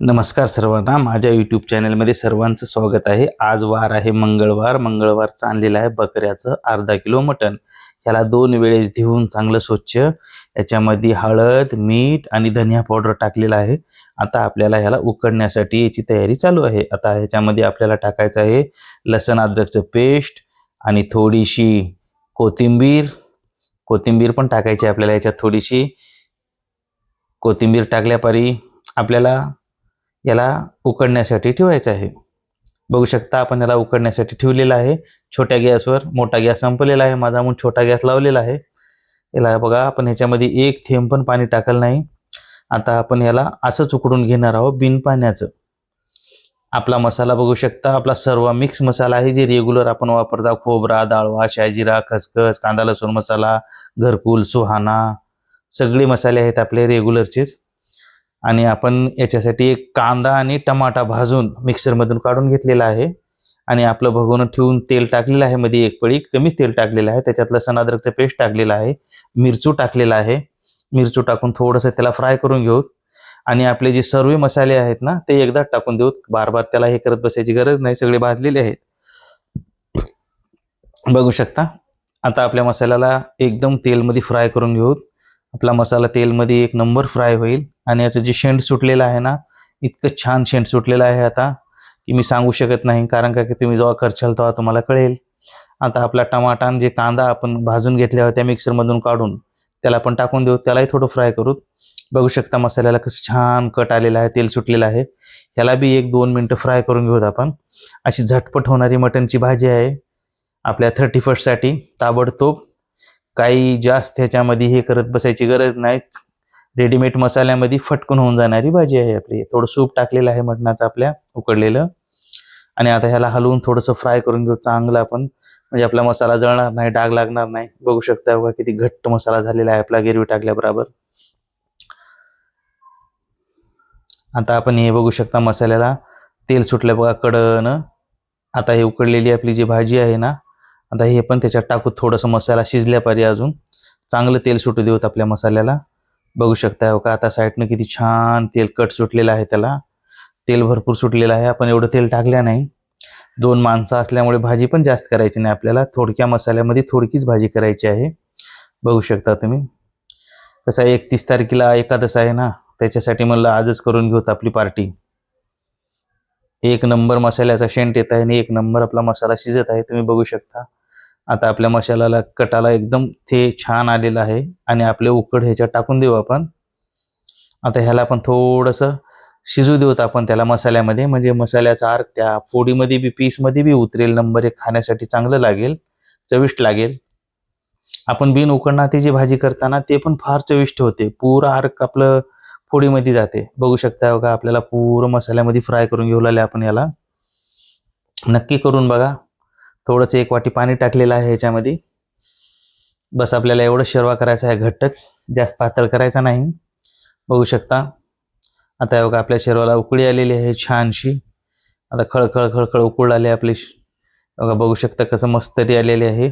नमस्कार सर्वांना. माझ्या यूट्यूब चॅनलमध्ये सर्वांचं स्वागत आहे. आज वार आहे मंगळवार. मंगळवार चांदलेलं आहे बकऱ्याचं अर्धा किलो मटण. ह्याला दोन वेळेस धुवून चांगलं स्वच्छ. याच्यामध्ये हळद मीठ आणि धनिया पावडर टाकलेला आहे. आता आपल्याला ह्याला उकडण्यासाठी याची तयारी चालू आहे. आता ह्याच्यामध्ये आपल्याला टाकायचं आहे लसण अद्रकचं पेस्ट आणि थोडीशी कोथिंबीर. कोथिंबीर पण टाकायची आहे आपल्याला याच्यात थोडीशी. कोथिंबीर टाकल्यापारी आपल्याला याला उकडण्यासाठी ठेवायचं आहे. बघू शकता आपण याला उकडण्यासाठी ठेवलेलं आहे. छोट्या गॅसवर मोठा गॅस संपलेला आहे. माझा म्हणून छोटा गॅस लावलेला आहे. याला बघा आपण ह्याच्यामध्ये एक थेंब पण पाणी टाकलं नाही. आता आपण याला असंच उकडून घेणार आहोत बिन पाण्याचं. आपला मसाला बघू शकता आपला सर्व मिक्स मसाला आहे जे रेग्युलर आपण वापरता. खोबरा डाळवा शाजिरा खसखस कांदा लसूण मसाला घरकुल सुहाना. सगळे मसाले आहेत आपले रेग्युलरचेच आणि आपण याच्यासाठी एक कांदा आणि टमाटा भाजून मिक्सरमधून काढून घेतलेला आहे. आणि आपलं भगवून ठेवून तेल टाकलेलं आहे. मध्ये एक पळी कमीच तेल टाकलेलं आहे. त्याच्यात लसण अद्रकचं पेस्ट टाकलेलं आहे. मिरचू टाकलेला आहे. मिरचू टाकून थोडंसं त्याला फ्राय करून घेऊ. आणि आपले जे सर्व मसाले आहेत ना ते एकदाच टाकून देऊ. बार बार त्याला हे करत बसायची गरज नाही. सगळे भाजलेले आहेत. बघू शकता. आता आपल्या मसाल्याला एकदम तेलमध्ये फ्राय करून घेऊ. आपला मसाला तेलमध्ये एक नंबर फ्राय होईल. आणि याचं जे शेंड सुटलेलं आहे ना इतकं छान शेंड सुटलेलं आहे आता की मी सांगू शकत नाही कारण का की तुम्ही जेव्हा करशाल तेव्हा तुम्हाला कळेल. आता आपला टमाटा आणि जे कांदा आपण भाजून घेतल्या होत्या मिक्सरमधून काढून त्याला आपण टाकून देऊ त्यालाही थोडं फ्राय करू. बघू शकता मसाल्याला कसं छान कट आलेलं आहे तेल सुटलेलं आहे. ह्याला बी एक दोन मिनटं फ्राय करून घेऊत आपण. अशी झटपट होणारी मटणची भाजी आहे. आपल्या थर्टी फर्स्टसाठी ताबडतोब काही जास्त ह्याच्यामध्ये हे करत बसायची गरज नाही. रेडीमेड मसाल्यामध्ये फटकून होऊन जाणारी भाजी आहे आपली. थोडं सूप टाकलेलं आहे मटणाचं आपल्या उकडलेलं. आणि आता ह्याला हलवून थोडंसं फ्राय करून घेऊ. चांगलं आपण. म्हणजे आपला मसाला जळणार नाही डाग लागणार नाही. बघू शकता बघा किती घट्ट मसाला झालेला आहे आपला गिरवी टाकल्याबरोबर. आता आपण हे बघू शकता मसाल्याला तेल सुटलं बघा कडनं. आता हे उकडलेली आपली जी भाजी आहे ना आता हे पण त्याच्यात टाकू. थोडंसं मसाला शिजल्या पाहिजे अजून. चांगलं तेल सुटू देऊत आपल्या मसाल्याला. बघू शकता हो का? आता साईडनं किती छान तेल कट सुटलेलं आहे त्याला. तेल भरपूर सुटलेलं आहे. आपण एवढं तेल टाकलं नाही. दोन माणसं असल्यामुळे भाजी पण जास्त करायची नाही आपल्याला. थोडक्या मसाल्यामध्ये थोडकीच भाजी करायची आहे. बघू शकता तुम्ही. कसं आहे एकतीस तारखेला एकादश आहे ना? त्याच्यासाठी म्हणलं आजच करून घेऊत आपली पार्टी एक नंबर मसाल्याचा शेंट येत आहे आणि एक नंबर आपला मसाला शिजत आहे. तुम्ही बघू शकता. आता आपल्या मसाल्याला कटाला एकदम ते छान आलेलं आहे आणि आपले उकड ह्याच्यात टाकून देऊ आपण. आता ह्याला आपण थोडंसं शिजू देऊत आपण त्याला मसाल्यामध्ये. म्हणजे मसाल्याचा अर्क त्या फोडीमध्ये बी पीसमध्ये बी उतरेल. नंबर एक खाण्यासाठी चांगलं लागेल. चविष्ट लागेल. आपण बिन उकडणाची भाजी करताना ते पण फार चविष्ट होते. पुरं अर्क आपलं फोडीमध्ये जाते. बघू शकता का आपल्याला पुरं मसाल्यामध्ये फ्राय करून घेऊ लागले आपण याला. नक्की करून बघा. थोडंसं एक वाटी पाणी टाकलेलं आहे ह्याच्यामध्ये. बस आपल्याला एवढं शेरवा करायचा आहे घट्टच. जास्त पातळ करायचा नाही. बघू शकता. आता हे बघा आपल्या शेरवाला उकळी आलेली आहे छानशी. आता खळखळ खळखळ उकळ आले आपले. बघा बघू शकता कसं मस्त तरी आलेले आहे.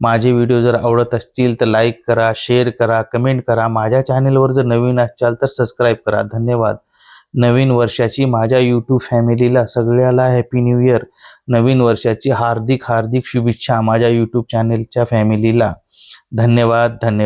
माझे व्हिडिओ जर आवडत असतील तर लाईक करा शेअर करा कमेंट करा. माझ्या चॅनेलवर जर नवीन असाल तर सबस्क्राईब करा. धन्यवाद. नवीन वर्षाची माझ्या यूट्यूब फॅमिलीला सगळ्याला हॅपी न्यू इयर नवीन वर्षाची हार्दिक हार्दिक शुभेच्छा माझ्या यूट्यूब चॅनेलच्या फॅमिलीला. धन्यवाद धन्यवाद.